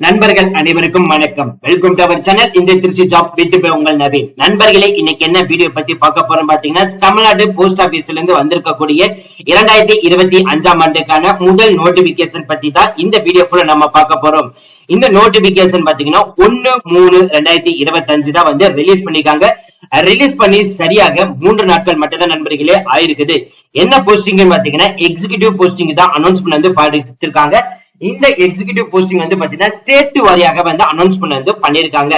நண்பர்கள் அனைவருக்கும் வணக்கம். வெல்கம் டு அவர் சேனல் இந்த திருச்சி ஜாப் வித் உங்கள் நவீன் நண்பர்களே இன்னைக்கு என்ன வீடியோ பத்தி பார்க்க போறோம் பாத்தீங்கன்னா தமிழ்நாடு போஸ்ட் ஆபீஸ்ல இருந்து வந்திருக்கக்கூடிய இரண்டாயிரத்தி இருபத்தி அஞ்சாம் ஆண்டுக்கான முதல் நோட்டிபிகேஷன் பத்தி தான் இந்த வீடியோ போல நம்ம பார்க்க போறோம். இந்த நோட்டிபிகேஷன் பாத்தீங்கன்னா ஒன்னு மூணு ரெண்டாயிரத்தி இருபத்தி அஞ்சு தான் வந்து ரிலீஸ் பண்ணிருக்காங்க ரிலீஸ் பண்ணி சரியாக மூன்று நாட்கள் மட்டும் தான் நண்பர்களே ஆயிருக்குது. என்ன போஸ்டிங் பாத்தீங்கன்னா எக்ஸிகியூட்டிவ் போஸ்டிங் தான் அனௌன்ஸ்மெண்ட் வந்து பாடுத்திருக்காங்க இந்த எக்ஸிகியூட்டிவ் போஸ்டிங் வந்து பாத்தீங்கன்னா ஸ்டேட் வாரியாக வந்து அனௌன்ஸ்மெண்ட் வந்து பண்ணிருக்காங்க.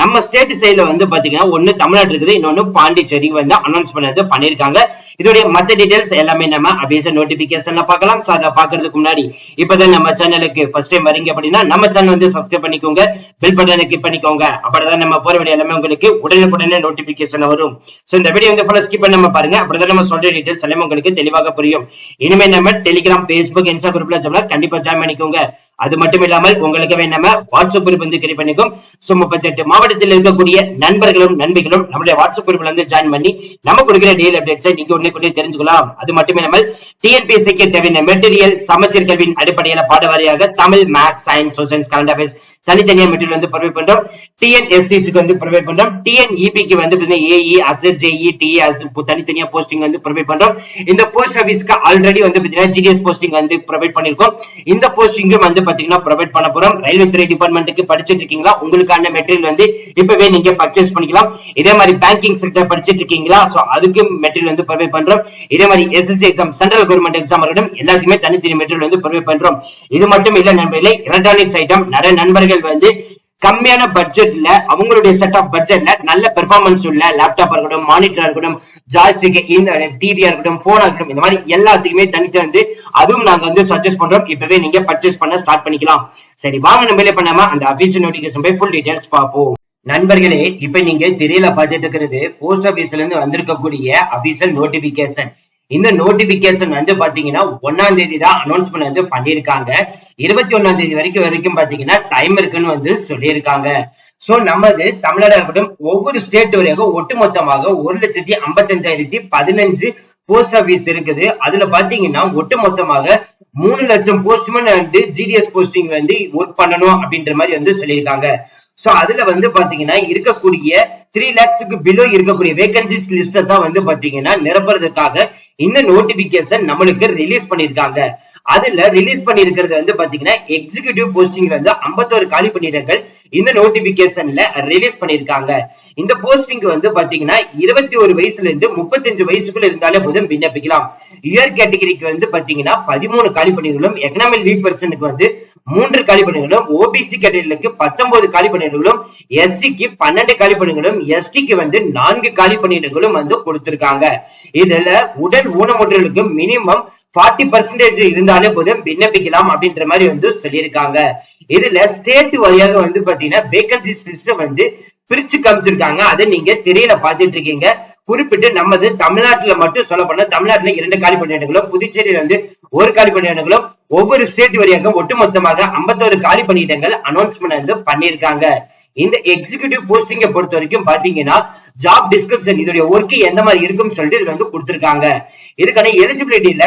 நம்ம ஸ்டேட் சைடுல வந்து பாத்தீங்கன்னா ஒண்ணு தமிழ்நாடு இருக்குது இன்னொன்னு பாண்டிச்சேரி வந்து அனௌன்ஸ் பண்ணது பண்ணிருக்காங்க இதோடைய மத்த டீடைல்ஸ் எல்லாமே நம்ம அபிஷ நோட்டிபிகேஷன்ல பார்க்கலாம். சோ அதை பாக்குறதுக்கு முன்னாடி இப்பதான் நம்ம சேனலுக்கு ஃபர்ஸ்ட் டைம் வரீங்க அப்படின்னா நம்ம சேனல் வந்து சப்ஸ்கிரைப் பண்ணிக்கோங்க பில் பட்டனை கிளிக் பண்ணிக்கோங்க. அப்படிதான் நம்ம போற வேண்டிய எல்லாமே உங்களுக்கு உடனுக்குடனே நோட்டிபிகேஷன் வரும். சோ இந்த வீடியோ வந்து ஃபுல்லா ஸ்கிப் பண்ணாம பாருங்க. அப்படிதான் நம்ம சொல்ற டீடைல்ஸ் எல்லாமே உங்களுக்கு தெளிவாக புரியும். இனிமே நம்ம டெலிகிராம் பேஸ்புக் இன்ஸ்டா குரூப்ல சொல்ல கண்டிப்பா ஜாயின் பண்ணிக்கோங்க. அது மட்டும் இல்லாமல் உங்களுக்கு வேணாம வாட்ஸ்அப் குரூப் வந்து கிரியேட் பண்ணிக்கும். சோ முப்பத்தெட்டு மாவட்டத்தில் இருக்கக்கூடிய நண்பர்களும் நண்பிகளும் நம்மளுடைய வாட்ஸ்அப் குரூப்ல இருந்து ஜாயின் பண்ணி நம்ம கொடுக்கிற டெய்லி அப்டேட்ஸை நீங்க உடனே கொண்டே தெரிஞ்சுக்கலாம். அது மட்டுமே நம்ம டிஎன்பிஎஸ்சிக்கு தேவையான மெட்டீரியல் சமச்சீர் கல்வியின் அடிப்படையில பாட வாரியாக Tamil maths science social current affairs தனித்தனியா மெட்டீரியல் வந்து ப்ரொவைட் பண்றோம். டிஎன்எஸ்டிசிக்கு வந்து ப்ரொவைட் பண்றோம். டிஎன்இபிக்கு வந்து ஏஇ அசர் ஜேஇ டிஎஸ் தனித்தனியா போஸ்டிங் வந்து ப்ரொவைட் பண்றோம். இந்த போஸ்ட் ஆபீஸ்க்கு ஆல்ரெடி வந்து பாத்தீங்கன்னா ஜிடிஎஸ் போஸ்டிங் வந்து ப்ரொவைட் பண்ணிருக்கோம். இந்த போஸ்டிங்கும் வந்து பாத்தீங்கன்னா ப்ரொவைட் பண்ண போறோம். ரயில்வே துறை டிபார்ட்மெண்ட்டுக்கு படிச்சுட்டு இருக்கீங்களா? உங்களுக்கான மெட்டீரியல் வந்து இப்பவே நீங்க பர்ச்சேஸ் பண்ணிக்கலாம். இதே மாதிரி பேங்கிங் செக்டர் படிச்சிட்டு இருக்கீங்களா? சோ அதுக்கு மெட்டீரியல் வந்து ப்ரொவைட் பண்றோம். இதே மாதிரி SSC exam central government exam இருக்கட்டும் எல்லாத்தையுமே தனித்தனி மெட்டீரியல் வந்து ப்ரொவைட் பண்றோம். இது மட்டும் இல்ல நண்பர்களே எலக்ட்ரானிக்ஸ் ஐட்டம் நிறைய நண்பர்கள் வந்து கம்மியான பட்ஜெட்ல அவங்களுடைய செட் ஆஃப் பட்ஜெட்ல நல்ல பெர்ஃபார்மன்ஸ் உள்ள லேப்டாப் இருக்கட்டும் மானிட்டரா இருக்கட்டும் ஜாய்ஸ்டிக் இந்த டிவியா இருக்கட்டும் போனா இருக்கட்டும் இந்த மாதிரி எல்லாத்துக்குமே தனித்து வந்து அதுவும் நாங்க வந்து சஜஸ்ட் பண்றோம். இப்பவே நீங்க பர்ச்சேஸ் பண்ண ஸ்டார்ட் பண்ணிக்கலாம். சரி வாங்க நம்ம பண்ணாம அந்த அபிஷியல் நோட்டிபிகேஷன் போய் ஃபுல் டீடைல்ஸ் பார்ப்போம். நண்பர்களே இப்ப நீங்க திரையில பார்த்துட்டு இருக்கிறது போஸ்ட் ஆபீஸ்ல இருந்து வந்திருக்கக்கூடிய அபிஷியல் நோட்டிபிகேஷன் இந்த நோட்டிபிகேஷன் வந்து பாத்தீங்கன்னா ஒன்னாம் தேதி தான் அனௌன்ஸ்மெண்ட் வந்து பண்ணிருக்காங்க இருபத்தி ஒன்னாம் தேதி வரைக்கும் வரைக்கும் பாத்தீங்கன்னா டைம் இருக்குன்னு வந்து சொல்லியிருக்காங்க. சோ நமது தமிழ்நாடு இருக்கட்டும் ஒவ்வொரு ஸ்டேட் வரைக்கும் ஒட்டுமொத்தமாக ஒரு லட்சத்தி ஐம்பத்தஞ்சாயிரத்தி பதினஞ்சு போஸ்ட் ஆபீஸ் இருக்குது. அதுல பாத்தீங்கன்னா ஒட்டு மொத்தமாக மூணு லட்சம் போஸ்ட்மேன் வந்து ஜிடிஎஸ் போஸ்டிங் வந்து ஒர்க் பண்ணணும் அப்படின்ற மாதிரி வந்து சொல்லியிருக்காங்க. சோ அதுல வந்து பாத்தீங்கன்னா இருக்கக்கூடிய த்ரீ லேக்ஸுக்கு பிலோ இருக்கக்கூடிய வேகன்சிஸ் லிஸ்ட தான் வந்து பாத்தீங்கன்னா நிரப்புறதுக்காக இந்த நோட்டிபிகேஷன் நம்மளுக்கு ரிலீஸ் பண்ணிருக்காங்க. அதுல ரிலீஸ் பண்ணிருக்கிறது வந்து பாத்தீங்கன்னா எக்ஸிகியூட்டிவ் போஸ்டிங்ல வந்து ஐம்பத்தோரு காலி பணியிடங்கள் இந்த நோட்டிபிகேஷன்ல ரிலீஸ் பண்ணிருக்காங்க. இந்த போஸ்டிங் வந்து பாத்தீங்கன்னா இருபத்தி ஒரு வயசுல இருந்து முப்பத்தஞ்சு வயசுக்குள்ள இருந்தாலே போதும் விண்ணப்பிக்கலாம். இயர் கேட்டகரிக்கு வந்து பாத்தீங்கன்னா பதிமூணு காலி பணிகளும் எக்கனாமிக் வீக் பர்சனுக்கு வந்து மூன்று காலி பணிகளும் ஓபிசி கேட்டகரிக்கு பத்தொன்பது காலி பணிகளும் எஸ்சிக்கு பன்னெண்டு காலி பணிகளும் எஸ்டிக்கு வந்து நான்கு காலி பணியிடங்களும் வந்து கொடுத்திருக்காங்க. இதுல உடல் ஊனமுற்றலுக்கு மினிமம் ஃபார்ட்டி பர்சன்டேஜ் இருந்தாலே போதும் விண்ணப்பிக்கலாம் அப்படின்ற மாதிரி வந்து சொல்லியிருக்காங்க. இதுல ஸ்டேட் வழியாக வந்து பாத்தீங்கன்னா வேகன்சிஸ் லிஸ்ட் வந்து பிரிச்சு காமிச்சிருக்காங்க. அதை நீங்க திரையில பாத்துட்டு இருக்கீங்க. குறிப்பிட்டு நமது தமிழ்நாட்டுல மட்டும் சொல்ல போனா தமிழ்நாட்டுல இரண்டு காலி பணியிடங்களும் புதுச்சேரியில வந்து ஒரு காலி பணியிடங்களும் ஒவ்வொரு ஸ்டேட் வழியாக ஒட்டுமொத்தமாக ஐம்பத்தோரு காலி பணியிடங்கள் அனௌன்ஸ்மெண்ட் வந்து பண்ணியிருக்காங்க. இந்த எக்ஸிகியூட்டிவ் போஸ்டிங்க பொறுத்த வரைக்கும் பாத்தீங்கன்னா ஜாப் டிஸ்கிரிப்ஷன் இதோட ஒர்க் எந்த மாதிரி இருக்கும்னு சொல்லிட்டு இதுல வந்து கொடுத்துருக்காங்க. இதுக்கான எலிஜிபிலிட்டியில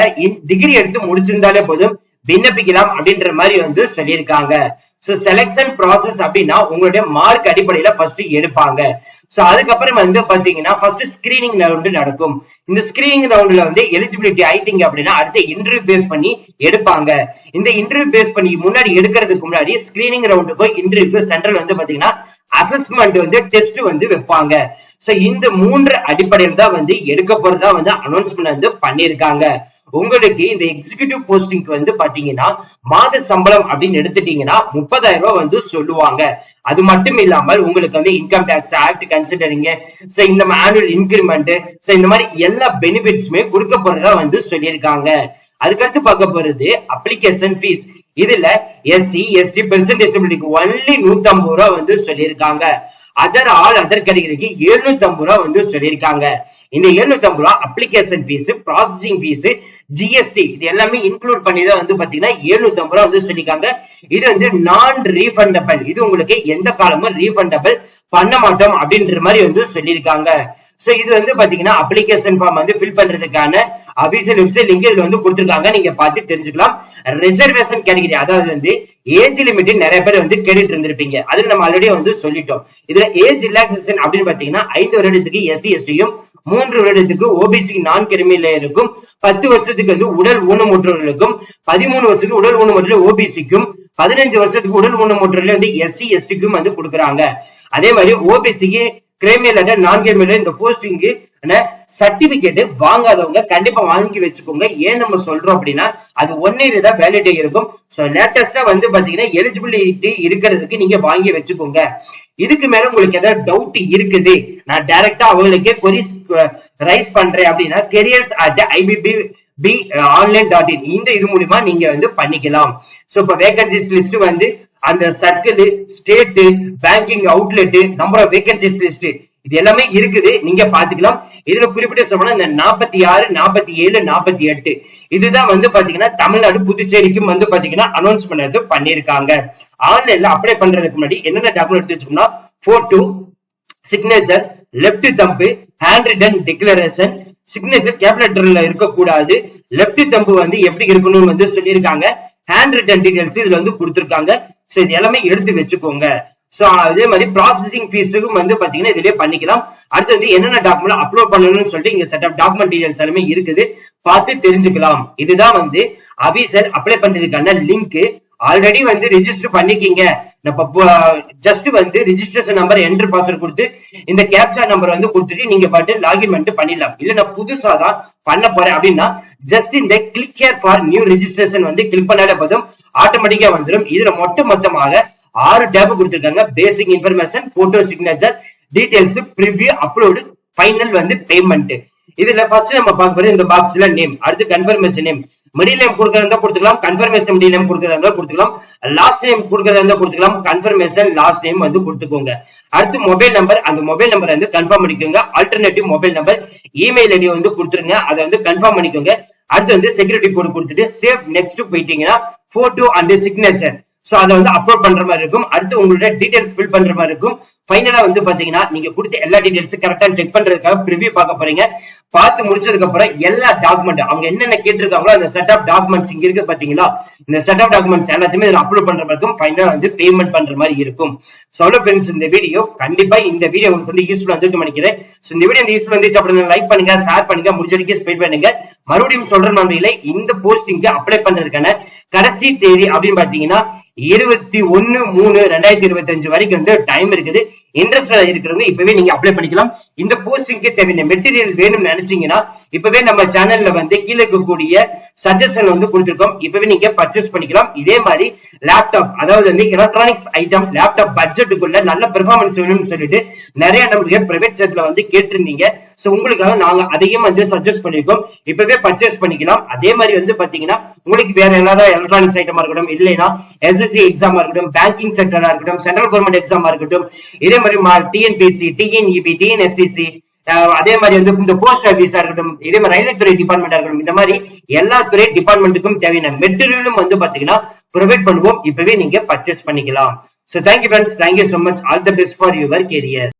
டிகிரி எடுத்து முடிச்சிருந்தாலே போதும் விண்ணப்பிக்கலாம் அப்படின்ற மாதிரி வந்து சொல்லியிருக்காங்க. சோ செலெக்ஷன் ப்ராசஸ் அப்படின்னா உங்களுடைய மார்க் அடிப்படையில ஃபர்ஸ்ட் எடுப்பாங்க. சோ அதுக்கப்புறம் வந்து பாத்தீங்கன்னா ஃபர்ஸ்ட் ஸ்கிரீனிங் ரவுண்ட் நடக்கும். இந்த ஸ்கிரீனிங் ரவுண்ட்ல வந்து எலிஜிபிலிட்டி ஆயிட்டீங்க அப்படின்னா அடுத்து இன்டர்வியூ பேஸ் பண்ணி எடுப்பாங்க. இந்த இன்டர்வியூ பேஸ் பண்ணி முன்னாடி எடுக்கிறதுக்கு முன்னாடி ஸ்கிரீனிங் ரவுண்டுக்கும் இன்டர்வியூக்கு சென்ட்ரல் வந்து பாத்தீங்கன்னா அசஸ்மெண்ட் வந்து டெஸ்ட் வந்து வைப்பாங்க. சோ இந்த மூன்று அடிப்படையில் தான் வந்து எடுக்க போறதா வந்து அனௌன்ஸ்மெண்ட் வந்து பண்ணியிருக்காங்க. உங்களுக்கு இந்த எக்ஸிகியூட்டிவ் போஸ்டிங்க்கு வந்து பாத்தீங்கன்னா மாத சம்பளம் அப்படின்னு எடுத்துட்டீங்கன்னா முப்பதாயிரம் ரூபாய் வந்து சொல்லுவாங்க. அது மட்டும் இல்லாமல் உங்களுக்கு வந்து income tax act considering so இந்த ஆனுவல் இன்கிரிமெண்ட் சோ இந்த மாதிரி எல்லா பெனிஃபிட்ஸுமே கொடுக்க போறதா வந்து சொல்லியிருக்காங்க. அதுக்கடுத்து பார்க்க போறது அப்ளிகேஷன் ஃபீஸ் இதுல எஸ்சி எஸ்டி பென்ஷன் டிசபிலிட்டிக்கு ஒன்லி நூத்தி ஐம்பது ரூபா வந்து சொல்லியிருக்காங்க. அதர் ஆல் அதர் கேட்டகரிக்கு எழுநூத்தி ஐம்பது ரூபா வந்து சொல்லியிருக்காங்க. இந்த எழுநூத்தி ஐம்பது ரூபா application fees processing fees GST இது எல்லாமே இன்க்ளூட் பண்ணி தான் வந்து பாத்தீங்கன்னா எழுநூத்தி ஐம்பது ரூபா வந்து சொல்லியிருக்காங்க. இது வந்து நான் ரீஃபண்டபிள் இது உங்களுக்கு எந்த காலமும் ரீஃபண்டபிள் பண்ண மாட்டோம் அப்படின்ற மாதிரி வந்து சொல்லியிருக்காங்க. சோ இது வந்து பாத்தீங்கன்னா அப்ளிகேஷன் ஃபார்ம் வந்து ஃபில் பண்றதுக்கான அபிஷியல் வெப்சைட் லிங்க் இதுல வந்து கொடுத்துருக்காங்க. நீங்க பார்த்து தெரிஞ்சுக்கலாம். ரிசர்வேஷன் கேட்டகரி அதாவது வந்து ஏஜ் லிமிட் நிறைய பேர் வந்து கேட்டுட்டு இருந்திருப்பீங்க. அதுல நம்ம ஆல்ரெடி வந்து சொல்லிட்டோம். இதுல ஏஜ் ரிலாக்ஸேஷன் அப்படின்னு பாத்தீங்கன்னா ஐந்து வருடத்துக்கு எஸ்சி எஸ்டியும் மூன்று வருடத்துக்கு ஓபிசி நான் இருக்கும். பத்து வருஷத்துக்கு வந்து உடல் ஊனமுற்றவர்களுக்கும் பதிமூணு வருஷத்துக்கு உடல் ஊனமுற்ற ஓபிசிக்கும் பதினஞ்சு வருஷத்துக்கு உடல் ஊனமுற்றவர்கள் வந்து எஸ்சி எஸ்டிக்கும் வந்து கொடுக்குறாங்க. அதே மாதிரி ஓபிசிக்கு கிரேமியல் நான் கிரேமியல் இந்த போஸ்டிங்கு சர்டிபிகேட் வாங்காதவங்க கண்டிப்பா வாங்கி வச்சுக்கோங்க. ஏன் நம்ம சொல்றோம் அப்படின்னா அது ஒன் இயர் தான் வேலிடிட்டி இருக்கும். சோ லேட்டஸ்டா வந்து பாத்தீங்கன்னா எலிஜிபிலிட்டி இருக்கிறதுக்கு நீங்க வாங்கி வச்சுக்கோங்க. இதுக்கு மேல உங்களுக்கு ஏதாவது டவுட் இருக்குது நான் டைரக்டா அவங்களுக்கே கொரிஸ் ரைஸ் பண்றேன் அப்படின்னா careers at IBP P online dot in இந்த இது மூலியமா நீங்க வந்து பண்ணிக்கலாம். சோ இப்ப வேகன்சிஸ் லிஸ்ட் வந்து அந்த circle state banking outlet number of vacancies list இது எல்லாமே இருக்குது. நீங்க பாத்துக்கலாம் இதுல குறிப்பிட்ட சொல்லணும் இந்த நாற்பத்தி ஆறு நாற்பத்தி ஏழு நாற்பத்தி எட்டு இதுதான் வந்து பாத்தீங்கன்னா தமிழ்நாடு புதுச்சேரிக்கும் வந்து பாத்தீங்கன்னா அனௌன்ஸ் பண்ணது பண்ணிருக்காங்க ஆன்லைன்ல அப்ளை பண்றதுக்கு முன்னாடி என்னென்ன டாக்குமெண்ட் எடுத்து வச்சுக்கோம்னா photo signature left thumb hand written declaration signature கேப்லெட்டர்ல இருக்கக்கூடாது. லெப்ட் தம்பு வந்து எப்படி இருக்கணும்னு வந்து சொல்லியிருக்காங்க. ஹேண்ட் ரிட்டன் டீடைல்ஸ் இதுல வந்து கொடுத்துருக்காங்க. சோ இது எல்லாமே எடுத்து வச்சுக்கோங்க. சோ அதே மாதிரி ப்ராசஸிங் ஃபீஸுக்கும் வந்து பாத்தீங்கன்னா இதுலயே பண்ணிக்கலாம். அடுத்து வந்து என்னென்ன டாக்குமெண்ட் அப்லோட் பண்ணணும்னு சொல்லிட்டு இங்க செட் ஆஃப் டாக்குமெண்ட் டீடைல்ஸ் எல்லாமே இருக்குது. பார்த்து தெரிஞ்சுக்கலாம். இதுதான் வந்து அபிசல் அப்ளை பண்றதுக்கான லிங்க் ஆல்ரெடி வந்து ரிஜிஸ்டர் பண்ணிக்கிங்க. நம்ம ஜஸ்ட் வந்து ரிஜிஸ்ட்ரேஷன் நம்பர் என்ட்ரு பாஸ்வேர்ட் கொடுத்து இந்த கேப்சா நம்பர் வந்து கொடுத்துட்டு நீங்க பாட்டு லாகின் பண்ணிட்டு பண்ணிடலாம். இல்ல நான் புதுசா தான் பண்ண போறேன் அப்படின்னா ஜஸ்ட் இந்த click here for new registration வந்து கிளிக் பண்ணாலே போதும். ஆட்டோமேட்டிக்கா வந்துடும் இதுல மொத்த மொத்தமாக ஆறு டேப் கொடுத்துருக்காங்க. Basic information photo signature details preview upload final வந்து பேமெண்ட் இதுல ஃபர்ஸ்ட் நம்ம பார்க்க போறது இந்த பாக்ஸ்ல நேம் அடுத்து கன்ஃபர்மேஷன் நேம் மிடில் நேம் கொடுக்கறதா கொடுத்துக்கலாம். கன்ஃபர்மேஷன் மிடில் நேம் கொடுக்கறதா இருந்தா கொடுத்துக்கலாம். லாஸ்ட் நேம் கொடுக்கறதா இருந்தா கொடுத்துக்கலாம். கன்ஃபர்மேஷன் லாஸ்ட் நேம் வந்து கொடுத்துக்கோங்க. அடுத்து மொபைல் நம்பர் அந்த மொபைல் நம்பர் வந்து கன்ஃபார்ம் பண்ணிக்கோங்க. Alternative mobile number email ID வந்து கொடுத்துருங்க. அதை வந்து கன்ஃபார்ம் பண்ணிக்கோங்க. அடுத்து வந்து செக்யூரிட்டி கோடு கொடுத்துட்டு சேவ் நெக்ஸ்ட் போயிட்டீங்கன்னா போட்டோ அண்ட் சிக்னேச்சர் சோ அதை வந்து அப்லோட் பண்ற மாதிரி இருக்கும். அடுத்து உங்களோட டீடைல்ஸ் ஃபில் பண்ற மாதிரி இருக்கும். ஃபைனலா வந்து பாத்தீங்கன்னா நீங்க கொடுத்த எல்லா டீடைல்ஸும் கரெக்டா செக் பண்றதுக்காக ப்ரிவியூ பார்க்க போறீங்க. பார்த்து முடிச்சதுக்கு அப்புறம் எல்லா டாக்குமெண்ட் அவங்க என்னென்ன கேட்டிருக்காங்களோ அந்த செட் ஆஃப் டாக்குமெண்ட்ஸ் இங்க இருக்கு பாத்தீங்களா இந்த செட் ஆஃப் டாக்குமெண்ட்ஸ் எல்லாத்தையுமே இதுல அப்லோட் பண்ற மாதிரி இருக்கும். ஃபைனலா வந்து பேமெண்ட் பண்ற மாதிரி இருக்கும். சொல்ல ஃப்ரெண்ட்ஸ் இந்த வீடியோ கண்டிப்பா இந்த வீடியோ உங்களுக்கு வந்து யூஸ்ஃபுல் வந்து நினைக்கிறேன். இந்த வீடியோ யூஸ்ஃபுல் வந்துச்சு அப்படின்னு லைக் பண்ணுங்க ஷேர் பண்ணுங்க முடிஞ்ச வரைக்கும் ஸ்பெண்ட் பண்ணுங்க. மறுபடியும் சொல்ற நன்றியில இந்த போஸ்டிங்க்கு அப்ளை பண்றதுக்கான கடைசி தேதி அப்படின்னு பாத்தீங்கன்னா இருபத்தி ஒன்னு மூணு ரெண்டாயிரத்தி இருபத்தி அஞ்சு வரைக்கும் வந்து டைம் இருக்குது. இன்ட்ரெஸ்ட் இருக்கிறவங்க இப்பவே நீங்க அப்ளை பண்ணிக்கலாம். இந்த போஸ்டிங்க்கு தேவையான மெட்டீரியல் வேணும்னு நினைச்சீங்கன்னா இப்பவே நம்ம சேனல்ல வந்து கீழே இருக்கக்கூடிய சஜஷன் வந்து கொடுத்திருக்கோம். இப்பவே நீங்க பர்ச்சேஸ் பண்ணிக்கலாம். இதே மாதிரி லேப்டாப் அதாவது வந்து எலக்ட்ரானிக்ஸ் ஐட்டம் லேப்டாப் பட்ஜெட்டுக்குள்ள நல்ல பெர்ஃபார்மன்ஸ் வேணும்னு சொல்லிட்டு நிறைய நம்மளுக்கு பிரைவேட் செட்ல வந்து கேட்டிருந்தீங்க. சோ உங்களுக்காக நாங்க அதையும் வந்து சஜஸ்ட் பண்ணிருக்கோம். இப்பவே பர்ச்சேஸ் பண்ணிக்கலாம். அதே மாதிரி வந்து பாத்தீங்கன்னா உங்களுக்கு வேற ஏதாவது எலக்ட்ரானிக்ஸ் ஐட்டமா இருக்கட்டும் இல்லைன்னா எஸ்எஸ்சி எக்ஸாமா இருக்கட்டும் பேங்கிங் செக்டரா இருக்கட்டும் சென்ட்ரல் கவர்மெண்ட் எக்ஸாமா இருக்கட்டும் இதே மாதிரி டிஎன்பிசி டிஎன்இபி டிஎன்எஸ்டிசி அதே மாதிரி வந்து இந்த போஸ்ட் ஆபீஸா இருக்கட்டும் இதே மாதிரி ரயில்வே துறை டிபார்ட்மெண்டா இருக்கட்டும் இந்த மாதிரி எல்லா துறை டிபார்ட்மெண்ட்டுக்கும் தேவையான மெட்டீரியலும் வந்து பாத்தீங்கன்னா ப்ரொவைட் பண்ணுவோம். இப்பவே நீங்க பர்ச்சேஸ் பண்ணிக்கலாம். So thank you friends thank you so much all the best for your career